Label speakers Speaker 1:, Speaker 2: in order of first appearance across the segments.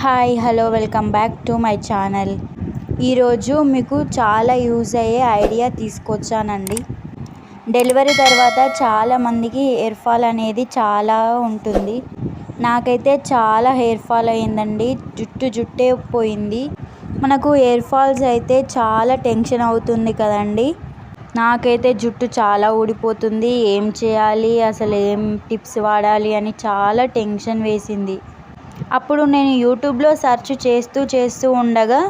Speaker 1: Hi hello welcome back to my channel. ఈరోజు మీకు చాలా యూజ్ అయ్యే ఐడియా తీసుకొచ్చానండి. డెలివరీ తర్వాత చాలామందికి హెయిర్ ఫాల్ అనేది చాలా ఉంటుంది. నాకైతే చాలా హెయిర్ ఫాల్ అయ్యిందండి. జుట్టు జుట్టే పోయింది. మనకు హెయిర్ ఫాల్స్ అయితే చాలా టెన్షన్ అవుతుంది కదండి. నాకైతే జుట్టు చాలా ఊడిపోతుంది. ఏం చేయాలి? అసలు ఏం టిప్స్ వాడాలి? అని చాలా టెన్షన్ వేసింది. అప్పుడు నేను యూట్యూబ్లో సెర్చ్ చేస్తూ చేస్తూ ఉండగా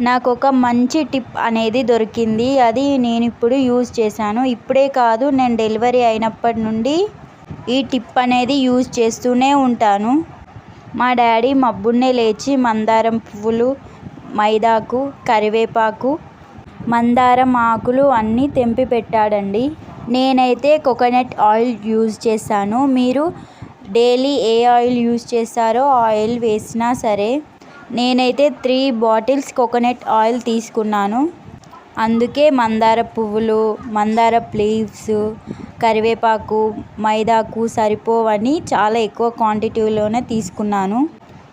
Speaker 1: నాకు ఒక మంచి టిప్ అనేది దొరికింది. అది నేను ఇప్పుడు యూజ్ చేశాను. ఇప్పుడే కాదు నేను డెలివరీ అయినప్పటి నుండి ఈ టిప్ అనేది యూజ్ చేస్తూనే ఉంటాను. మా డాడీ మబ్బున్నే లేచి మందారం పువ్వులు మైదాకు కరివేపాకు మందారం ఆకులు అన్నీ తెంపి పెట్టాడండి. నేనైతే కోకోనట్ ఆయిల్ యూజ్ చేశాను. మీరు డైలీ ఏ ఆయిల్ యూజ్ చేస్తారో ఆయిల్ వేసినా సరే నేనైతే త్రీ బాటిల్స్ కోకోనట్ ఆయిల్ తీసుకున్నాను. అందుకే మందార పువ్వులు మందార లీవ్స్ కరివేపాకు మైదాకు సరిపోవని చాలా ఎక్కువ క్వాంటిటీలోనే తీసుకున్నాను.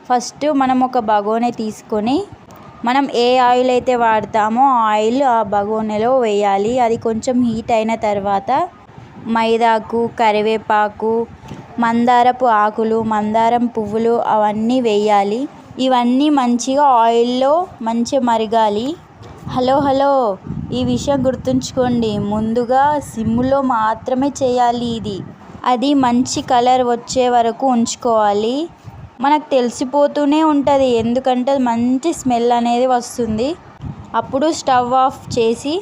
Speaker 1: ఫస్ట్ మనం ఒక బగోనే తీసుకొని మనం ఏ ఆయిల్ అయితే వాడతామో ఆయిల్ ఆ బగోనెలో వేయాలి. అది కొంచెం హీట్ అయిన తర్వాత మైదాకు కరివేపాకు మందారపు ఆకులు మందారం పువ్వులు అవన్నీ వేయాలి. ఇవన్నీ మంచిగా ఆయిల్లో మంచిగా మరగాలి. Hello hello. ఈ విషయం గుర్తుంచుకోండి. ముందుగా సిమ్లో మాత్రమే చేయాలి ఇది. అది మంచి కలర్ వచ్చే వరకు ఉంచుకోవాలి. మనకు తెలిసిపోతూనే ఉంటుంది. ఎందుకంటే మంచి స్మెల్ అనేది వస్తుంది. అప్పుడు స్టవ్ ఆఫ్ చేసి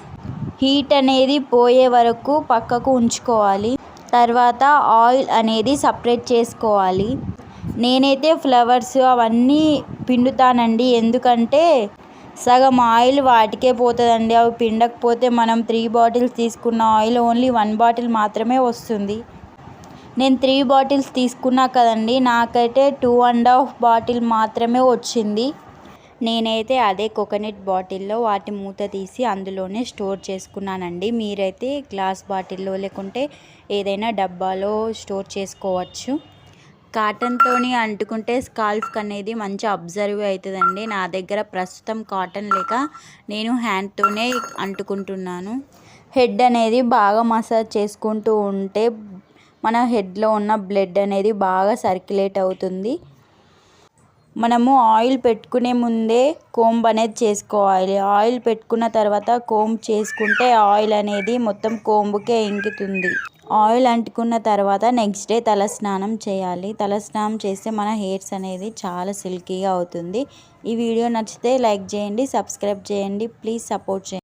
Speaker 1: హీట్ అనేది పోయే వరకు పక్కకు ఉంచుకోవాలి. తర్వాత ఆయిల్ అనేది సపరేట్ చేసుకోవాలి. నేనైతే ఫ్లవర్స్ అవన్నీ పిండుతానండి. ఎందుకంటే సగం ఆయిల్ వాటికే పోతుందండి. అవి పిండకపోతే మనం త్రీ బాటిల్స్ తీసుకున్న ఆయిల్ ఓన్లీ వన్ బాటిల్ మాత్రమే వస్తుంది. నేను త్రీ బాటిల్స్ తీసుకున్నా కదండి. నాకైతే టూ అండ్ హాఫ్ బాటిల్ మాత్రమే వచ్చింది. నేనైతే అదే కోకోనట్ బాటిల్లో వాటి మూత తీసి అందులోనే స్టోర్ చేసుకున్నానండి. మీరైతే గ్లాస్ బాటిల్లో లేకుంటే ఏదైనా డబ్బాలో స్టోర్ చేసుకోవచ్చు. కాటన్తో అంటుకుంటే స్కాల్ఫ్ అనేది మంచి అబ్జర్వ్ అవుతుందండి. నా దగ్గర ప్రస్తుతం కాటన్ లేక నేను హ్యాండ్తోనే అంటుకుంటున్నాను. హెడ్ అనేది బాగా మసాజ్ చేసుకుంటూ ఉంటే మన హెడ్లో ఉన్న బ్లడ్ అనేది బాగా సర్క్యులేట్ అవుతుంది. మనము ఆయిల్ పెట్టుకునే ముందే కోంబ్ అనేది చేసుకోవాలి. ఆయిల్ పెట్టుకున్న తర్వాత కోంబ్ చేసుకుంటే ఆయిల్ అనేది మొత్తం కోంబుకే ఇంకుతుంది. ఆయిల్ అంటుకున్న తర్వాత నెక్స్ట్ డే తల స్నానం చేయాలి. తల స్నానం చేస్తే మన హెయిర్స్ అనేది చాలా సిల్కీగా అవుతుంది. ఈ వీడియో నచ్చితే లైక్ చేయండి సబ్స్క్రైబ్ చేయండి. ప్లీజ్ సపోర్ట్ చేయండి.